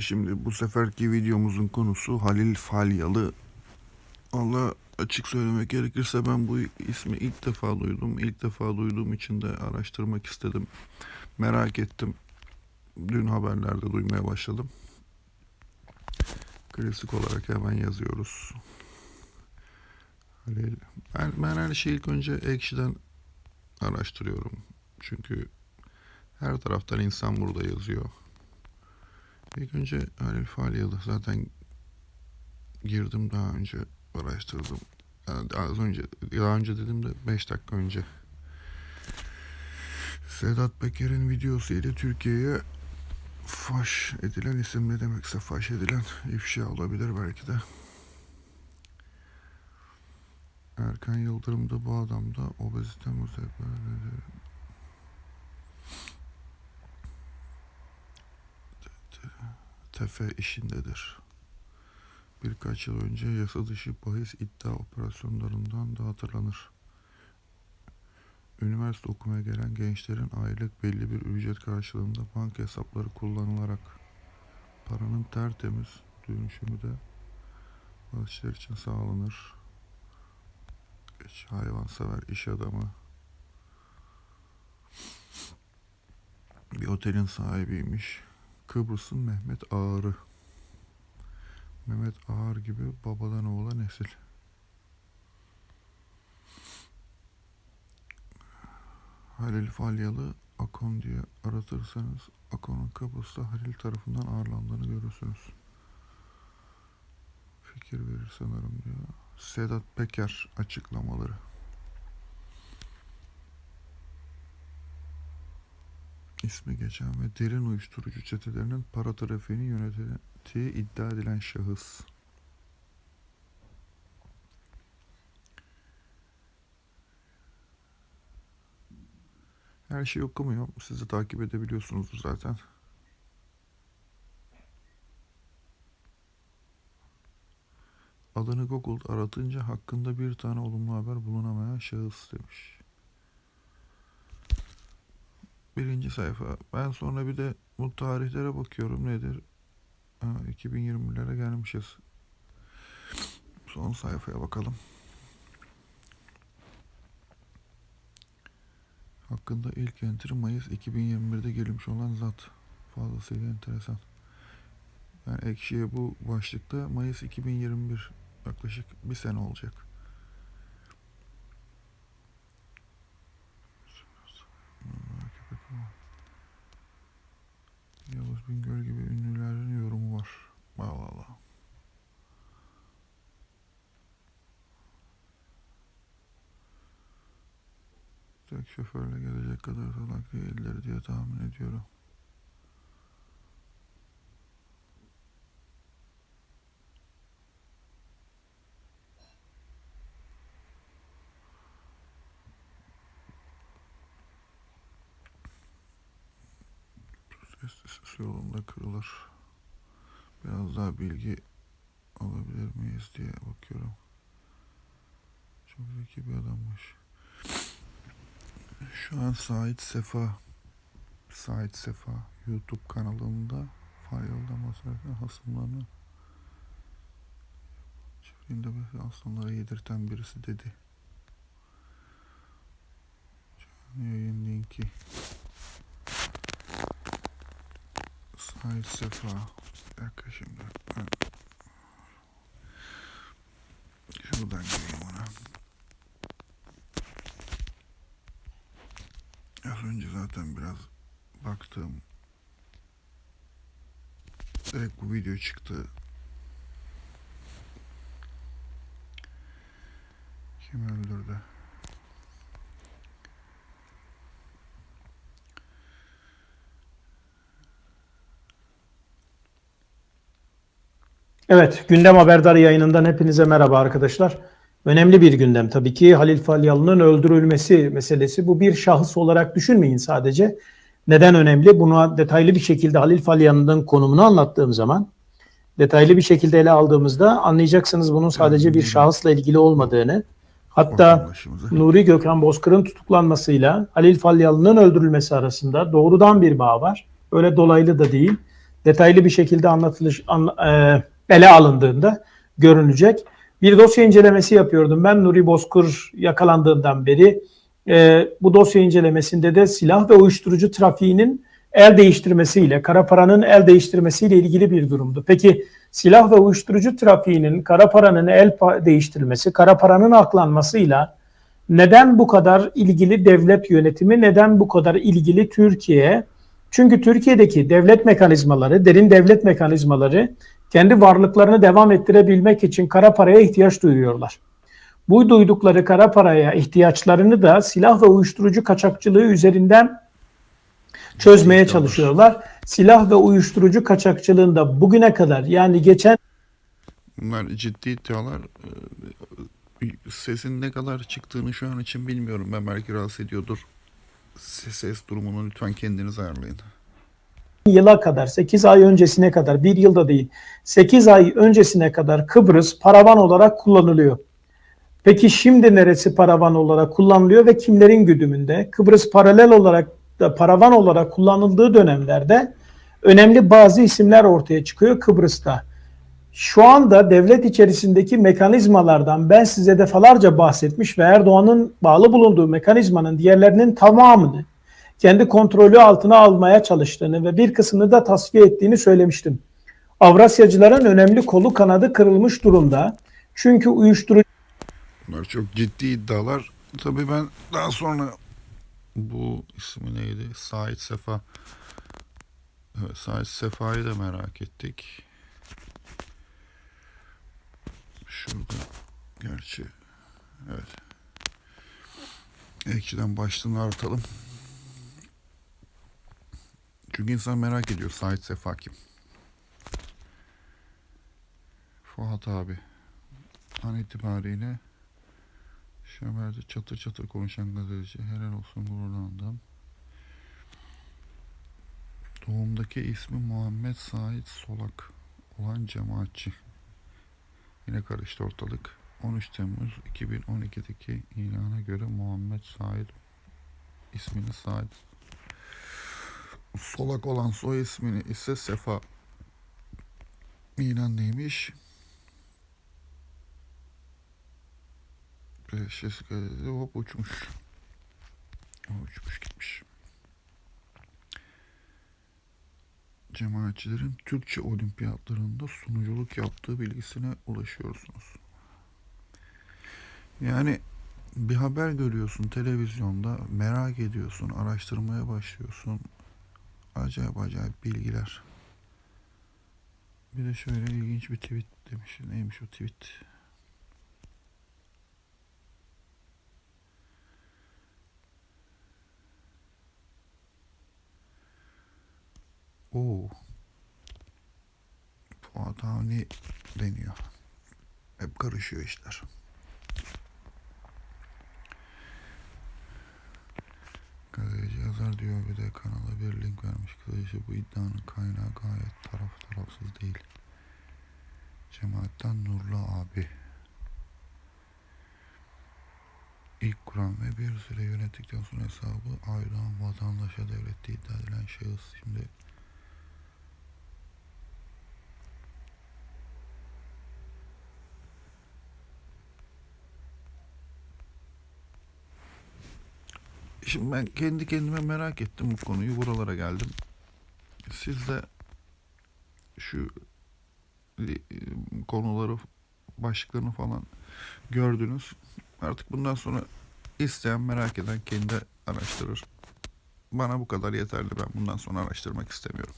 Şimdi bu seferki videomuzun konusu Halil Falyalı. Allah açık söylemek gerekirse ben bu ismi ilk defa duydum. İlk defa duyduğum için de araştırmak istedim. Merak ettim. Dün haberlerde duymaya başladım. Klasik olarak hemen yazıyoruz. Halil. Ben, ben her şeyi ilk önce Ekşi'den araştırıyorum. Çünkü her taraftan insan burada yazıyor. İlk önce Halil Falyalı zaten girdim daha önce araştırdım. Yani az önce daha önce dedim de 5 dakika önce. Sedat Peker'in videosu ile Türkiye'ye faş edilen isim ne demekse faş edilen ifşa olabilir belki de. Erkan Yıldırım'da bu adamda obezite muzayip tefe işindedir. Birkaç yıl önce yasa dışı bahis iddia operasyonlarından da hatırlanır. Üniversite okumaya gelen gençlerin aylık belli bir ücret karşılığında banka hesapları kullanılarak paranın tertemiz dönüşümü de bağışlar için sağlanır. Geç hayvansever iş adamı bir otelin sahibiymiş. Kıbrıs'ın Mehmet Ağar'ı. Mehmet Ağar gibi babadan oğula nesil. Halil Falyalı Akon diye aratırsanız Akon'un Kıbrıs'ta Halil tarafından ağırlandığını görürsünüz. Fikir verir sanırım diyor. Sedat Peker açıklamaları. İsmi geçen ve derin uyuşturucu çetelerinin para trafiğini yönettiği iddia edilen şahıs. Her şeyi okumuyor. Siz takip edebiliyorsunuz zaten. Adını Google aratınca hakkında bir tane olumlu haber bulunamayan şahıs demiş. Birinci sayfa. Ben sonra bir de bu tarihlere bakıyorum nedir? Ha, 2020'lere gelmişiz. Son sayfaya bakalım. Hakkında ilk entry Mayıs 2021'de gelmiş olan zat. Fazlasıyla enteresan. Yani ekşiye bu başlıkta Mayıs 2021 yaklaşık bir sene olacak. Yavuz Bingöl gibi ünlülerin yorumu var. Allah Allah. Tek şoförle gelecek kadar salak değiller diye tahmin ediyorum. Ses yolunda kırılır. Biraz daha bilgi alabilir miyiz diye bakıyorum. Çok zeki bir adammış. Şu an Sait Sefa Sait Sefa YouTube kanalında Faryol'da masarken hasımlarını çiftliğinde aslanlara yedirten birisi dedi. Şu an yayın linki. Sait Sefa. Bir dakika şimdi. ben zaten biraz baktım. Direkt bu video çıktı. Kim öldürdü? Evet, Gündem Haberdar yayınından hepinize merhaba arkadaşlar. Önemli bir gündem tabii ki Halil Falyalı'nın öldürülmesi meselesi. Bu bir şahıs olarak düşünmeyin sadece. Neden önemli? Buna detaylı bir şekilde Halil Falyalı'nın konumunu anlattığım zaman, detaylı bir şekilde ele aldığımızda anlayacaksınız bunun sadece bir şahısla ilgili olmadığını. Hatta. Nuri Gökhan Bozkır'ın tutuklanmasıyla Halil Falyalı'nın öldürülmesi arasında doğrudan bir bağ var. Öyle dolaylı da değil. detaylı bir şekilde anlatılış an- e, ele alındığında görünecek. Bir dosya incelemesi yapıyordum ben Nuri Bozkur yakalandığından beri. E, bu dosya incelemesinde de silah ve uyuşturucu trafiğinin el değiştirmesiyle, kara paranın el değiştirmesiyle ilgili bir durumdu. Peki silah ve uyuşturucu trafiğinin, kara paranın el değiştirmesi, kara paranın aklanmasıyla neden bu kadar ilgili devlet yönetimi, neden bu kadar ilgili Türkiye? Çünkü Türkiye'deki devlet mekanizmaları, derin devlet mekanizmaları kendi varlıklarını devam ettirebilmek için kara paraya ihtiyaç duyuyorlar. Bu duydukları kara paraya ihtiyaçlarını da silah ve uyuşturucu kaçakçılığı üzerinden çözmeye çalışıyorlar. Silah ve uyuşturucu kaçakçılığında bugüne kadar yani geçen Bunlar ciddi iddialar. Ee, Sesin ne kadar çıktığını şu an için bilmiyorum. Ben belki rahatsız ediyordur. Ses, ses durumunu lütfen kendiniz ayarlayın. Yıla kadar 8 ay öncesine kadar bir yılda değil 8 ay öncesine kadar Kıbrıs paravan olarak kullanılıyor. Peki şimdi neresi paravan olarak kullanılıyor ve kimlerin güdümünde? Kıbrıs paralel olarak da paravan olarak kullanıldığı dönemlerde önemli bazı isimler ortaya çıkıyor Kıbrıs'ta. Şu anda devlet içerisindeki mekanizmalardan ben size defalarca bahsetmiş ve Erdoğan'ın bağlı bulunduğu mekanizmanın diğerlerinin tamamını kendi kontrolü altına almaya çalıştığını ve bir kısmını da tasfiye ettiğini söylemiştim. Avrasyacıların önemli kolu kanadı kırılmış durumda. Çünkü uyuşturucu Bunlar çok ciddi iddialar. Tabii ben daha sonra bu ismi neydi? Sait Sefa. Evet, Sait Sefa'yı da merak ettik. Şurada gerçi evet. Ekşiden başlığını artalım. Çünkü insan merak ediyor Sait Sefa kim? Fuat abi. An itibariyle şu haberde çatır çatır konuşan gazeteci helal olsun gururlandım. Doğumdaki ismi Muhammed Said Solak olan cemaatçi. Yine karıştı ortalık. 13 Temmuz 2012'deki ilana göre Muhammed Said ismini Said Solak olan soy ismini ise Sefa ilan neymiş? Gazetesi hop uçmuş. Uçmuş gitmiş. Cemaatçilerin Türkçe olimpiyatlarında sunuculuk yaptığı bilgisine ulaşıyorsunuz. Yani bir haber görüyorsun televizyonda, merak ediyorsun, araştırmaya başlıyorsun. Acayip acayip bilgiler. Bir de şöyle ilginç bir tweet demiş. Neymiş o tweet? Oo. Fuat Avni deniyor. Hep karışıyor işler. Gazeteci yazar diyor bir de kanala bir link vermiş. Kısacası bu iddianın kaynağı gayet taraf tarafsız değil. Cemaatten Nurlu abi. İlk kuran ve bir süre yönettikten sonra hesabı Aydoğan vatandaşa devlette iddia edilen şahıs şimdi Şimdi ben kendi kendime merak ettim bu konuyu. Buralara geldim. Siz de şu konuları, başlıklarını falan gördünüz. Artık bundan sonra isteyen, merak eden kendi araştırır. Bana bu kadar yeterli. Ben bundan sonra araştırmak istemiyorum.